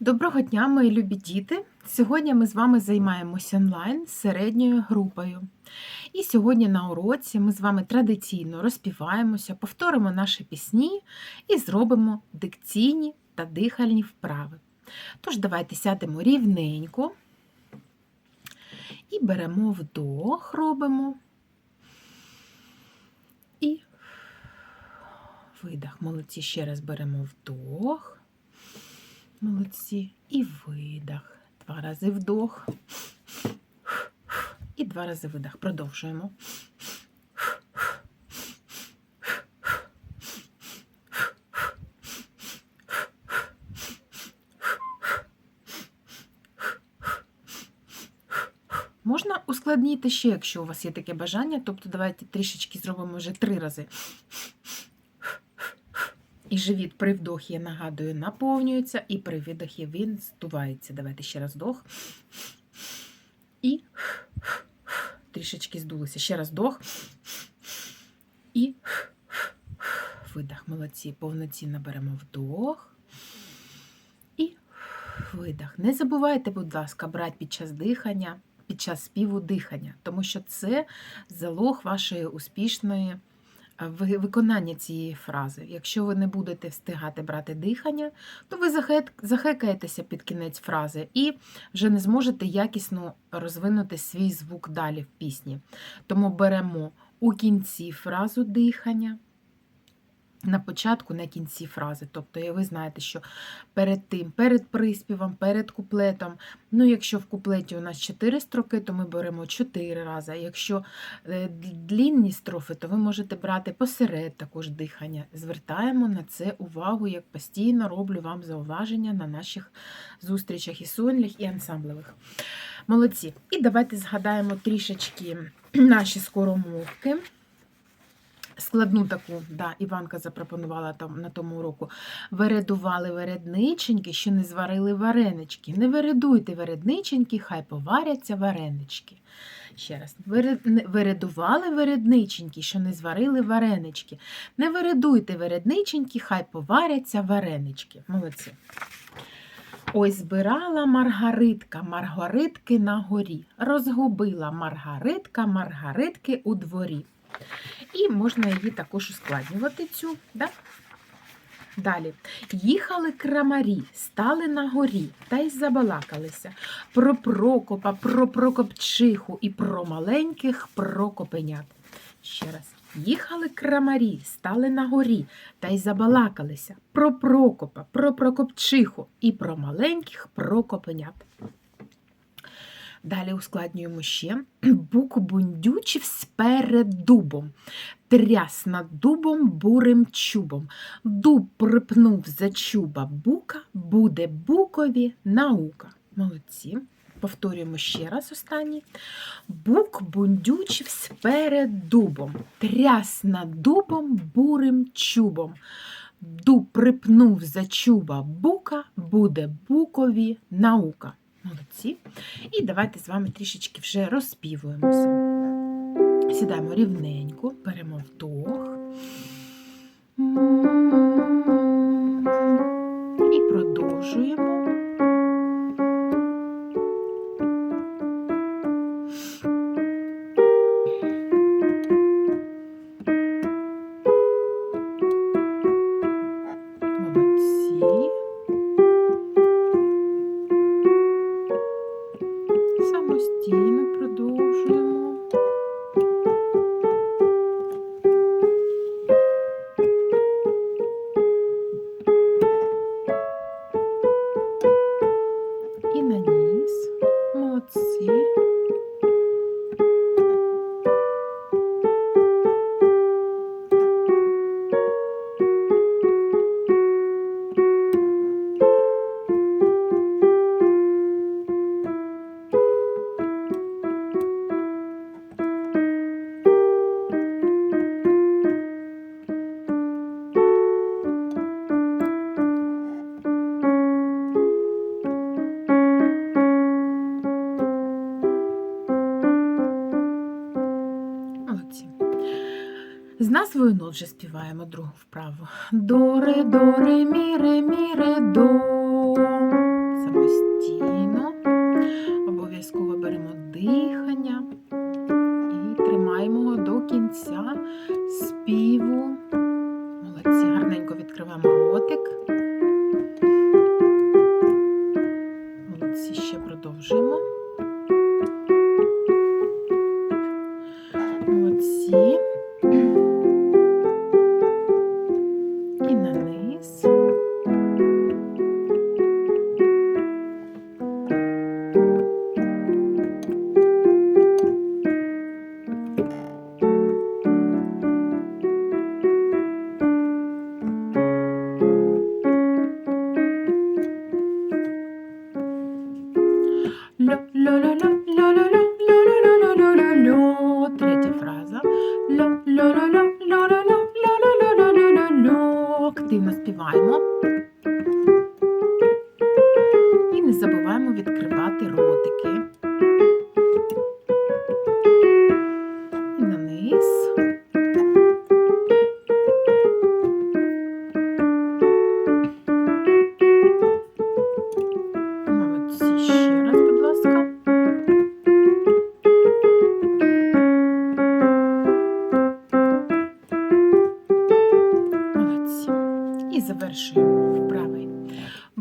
Доброго дня, мої любі діти! Сьогодні ми з вами займаємося онлайн середньою групою. І сьогодні на уроці ми з вами традиційно розпіваємося, повторимо наші пісні і зробимо дикційні та дихальні вправи. Тож, давайте сядемо рівненько і беремо вдох, робимо і видих. Молодці, ще раз беремо вдох. Молодці. І видих. Два рази вдох. І два рази видих. Продовжуємо. Можна ускладнити ще, якщо у вас є таке бажання, тобто давайте трішечки зробимо вже три рази. І живіт при вдохі, я нагадую, наповнюється, і при видохі він здувається. Давайте ще раз вдох. І трішечки здулося. Ще раз вдох. І видох. Молодці. Повноцінно беремо вдох. І видох. Не забувайте, будь ласка, брати під час дихання, під час співу дихання, тому що це залог вашої успішної виконання цієї фрази. Якщо ви не будете встигати брати дихання, то ви захекаєтеся під кінець фрази і вже не зможете якісно розвинути свій звук далі в пісні. Тому беремо у кінці фразу дихання. На початку, на кінці фрази. Тобто, ви знаєте, що перед тим, перед приспівом, перед куплетом. Ну, якщо в куплеті у нас 4 строки, то ми беремо 4 рази. Якщо е, длінні строфи, то ви можете брати посеред також дихання. Звертаємо на це увагу, як постійно роблю вам зауваження на наших зустрічах і сольних, і ансамблевих. Молодці. І давайте згадаємо трішечки наші скоромовки. Складну таку, да, Іванка запропонувала там на тому уроку. Вередували вередниченьки, що не зварили варенички. Не вередуйте вередниченьки, хай поваряться варенички. Ще раз. Вередували вередниченьки, що не зварили варенички. Не вередуйте вередниченьки, хай поваряться варенички. Молодці. Ой, збирала Маргаритка, Маргаритки на горі. Розгубила Маргаритка, Маргаритки у дворі. І можна її також ускладнювати цю. Да? Далі. Їхали крамарі, стали на горі та й забалакалися про Прокопа, про Прокопчиху і про маленьких Прокопенят. Ще раз. Їхали крамарі, стали на горі та й забалакалися про Прокопа, про Прокопчиху і про маленьких Прокопенят. Далі ускладнюємо ще. Бук бундючив сперед дубом, тряс над дубом бурим чубом. Дуб припнув за чуба бука, буде букові наука. Молодці. Повторюємо ще раз останній. Бук бундючив сперед дубом, тряс над дубом бурим чубом. Дуб припнув за чуба бука, буде букові наука. Молодці. І давайте з вами трішечки вже розпівуємося. Сідаємо рівненько, беремо вдох. Самостійно З назвою нот вже співаємо другу вправу. До, ре, до, ре, мі, ре, мі, ре, до. Самостійно. Обов'язково беремо дихання і тримаємо його до кінця співу. Молодці, гарненько відкриваємо ротик. Молодці ще продовжуємо. no, no,